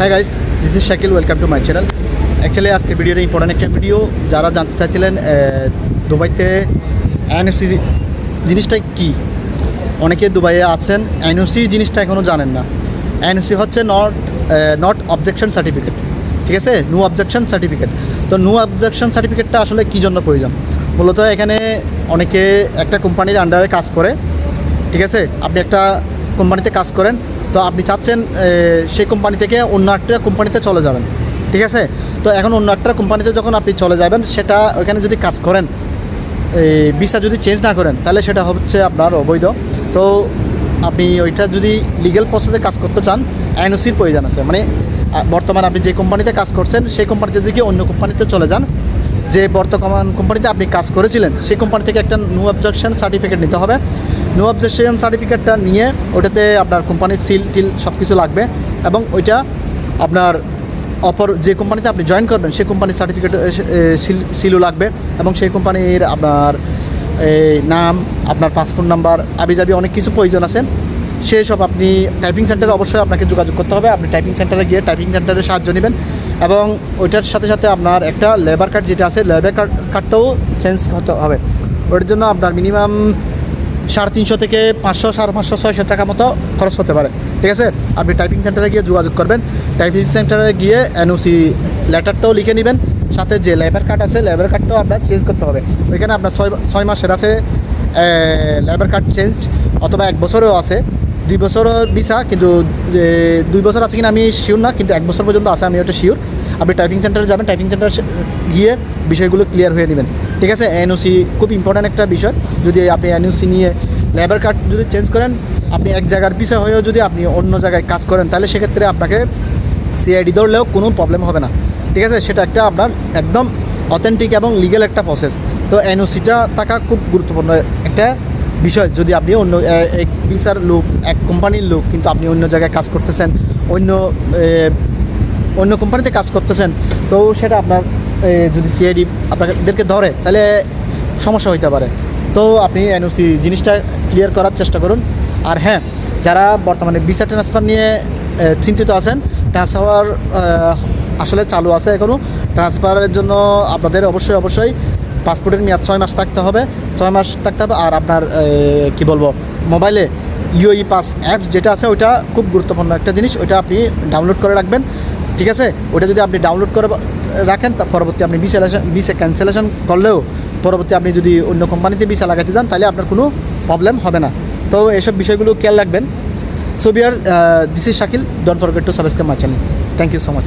Hi guys this is Shakil welcome to my channel actually আজকে ভিডিওটা important একটা video যারা জানতে চাইছিলেন দুবাইতে এনওসি জিনিসটা কি? অনেকে দুবাইয়ে আছেন এনওসি জিনিসটা এখনও জানেন না। এনওসি হচ্ছে নট নট অবজেকশন সার্টিফিকেট ঠিক আছে? নো অবজেকশন সার্টিফিকেট তো নো অবজেকশন সার্টিফিকেটটা আসলে কী জন্য প্রয়োজন? মূলত এখানে অনেকে একটা কোম্পানির আন্ডারে কাজ করে। ঠিক আছে? আপনি একটা কোম্পানিতে কাজ করেন তো আপনি চাচ্ছেন সেই কোম্পানি থেকে অন্য একটা কোম্পানিতে চলে যাবেন, ঠিক আছে? তো এখন অন্য একটা কোম্পানিতে যখন আপনি চলে যাবেন, সেটা ওখানে যদি কাজ করেন এই ভিসা যদি চেঞ্জ না করেন, তাহলে সেটা হচ্ছে আপনার অবৈধ। তো আপনি ওইটা যদি লিগ্যাল প্রসেসে কাজ করতে চান এনওসির প্রয়োজন আছে। মানে বর্তমানে আপনি যে কোম্পানিতে কাজ করছেন, সেই কোম্পানিতে যদি অন্য কোম্পানিতে চলে যান, যে বর্তমান কোম্পানিতে আপনি কাজ করেছিলেন, সেই কোম্পানি থেকে একটা নো অবজেকশন সার্টিফিকেট নিতে হবে। নো অবজেকশন সার্টিফিকেটটা নিয়ে ওটাতে আপনার কোম্পানির সিল টিল সব কিছু লাগবে এবং ওইটা আপনার অপর যে কোম্পানিতে আপনি জয়েন করবেন, সেই কোম্পানির সার্টিফিকেট সিল সিলও লাগবে এবং সেই কোম্পানির আপনার এই নাম, আপনার পাসপোর্ট নাম্বার আবি আবিজাবি অনেক কিছু প্রয়োজন আছে। সেই সব আপনি টাইপিং সেন্টারে অবশ্যই আপনাকে যোগাযোগ করতে হবে। আপনি টাইপিং সেন্টারে গিয়ে টাইপিং সেন্টারে সাহায্য নেবেন এবং ওইটার সাথে সাথে আপনার একটা লেবার কার্ড যেটা আছে লেবার কার্ড কার্ডটাও চেঞ্জ হতে হবে। ওটার জন্য আপনার মিনিমাম সাড়ে তিনশো থেকে পাঁচশো, সাড়ে পাঁচশো, ছয়শো টাকা মতো খরচ হতে পারে। ঠিক আছে? আপনি টাইপিং সেন্টারে গিয়ে যোগাযোগ করবেন। টাইপিং সেন্টারে গিয়ে এনওসি লেটারটাও লিখে নেবেন। সাথে যে লেবার কার্ড আছে লেবার কার্ডটাও আপনার চেঞ্জ করতে হবে। ওইখানে আপনার ছয় ছয় মাসের আছে লেবার কার্ড চেঞ্জ অথবা এক বছরেও আছে। দুই বছরও ভিসা কিন্তু দুই বছর আছে কিনা আমি শিওর না, কিন্তু এক বছর পর্যন্ত আছে, আমি ওটা শিওর আপনি টাইপিং সেন্টারে যাবেন টাইপিং সেন্টার গিয়ে বিষয়গুলো ক্লিয়ার হয়ে নেবেন। ঠিক আছে? এনওসি খুব ইম্পর্ট্যান্ট একটা বিষয়। যদি আপনি এনওসি নিয়ে লেবার কার্ড যদি চেঞ্জ করেন, আপনি এক জায়গার পিছিয়ে হয়েও যদি আপনি অন্য জায়গায় কাজ করেন, তাহলে সেক্ষেত্রে আপনাকে সিআইডি ধরলেও কোনো প্রবলেম হবে না। ঠিক আছে? সেটা একটা আপনার একদম অথেন্টিক এবং লিগ্যাল একটা প্রসেস তো এনওসিটা থাকা খুব গুরুত্বপূর্ণ একটা বিষয়। যদি আপনি অন্য এক ভিসার লোক, এক কোম্পানির লোক, কিন্তু আপনি অন্য জায়গায় কাজ করতেছেন, অন্য অন্য কোম্পানিতে কাজ করতেছেন, তো সেটা আপনার যদি সিআইডি আপনাদেরকে ধরে, তাহলে সমস্যা হইতে পারে। তো আপনি এনওসি জিনিসটা ক্লিয়ার করার চেষ্টা করুন। আর হ্যাঁ যারা বর্তমানে ভিসা ট্রান্সফার নিয়ে চিন্তিত আছেন ট্রান্সফার আসলে চালু আছে এখনও ট্রান্সফারের জন্য আপনাদের অবশ্যই অবশ্যই পাসপোর্টের মেয়াদ ছয় মাস থাকতে হবে, ছয় মাস থাকতে হবে। আর আপনার কি বলব মোবাইলে ইউই পাস অ্যাপস যেটা আছে, ওইটা খুব গুরুত্বপূর্ণ একটা জিনিস, ওইটা আপনি ডাউনলোড করে রাখবেন। ঠিক আছে? ওটা যদি আপনি ডাউনলোড করে রাখেন, তা পরবর্তী আপনি বিসেলেশন বিসে ক্যান্সেলেশন করলেও পরবর্তী আপনি যদি অন্য কোম্পানিতে বিসা লাগাতে যান, তাহলে আপনার কোনো প্রবলেম হবে না। তো এসব বিষয়গুলো খেয়াল রাখবেন। So beer this is Shakil don't forget to subscribe my channel thank you so much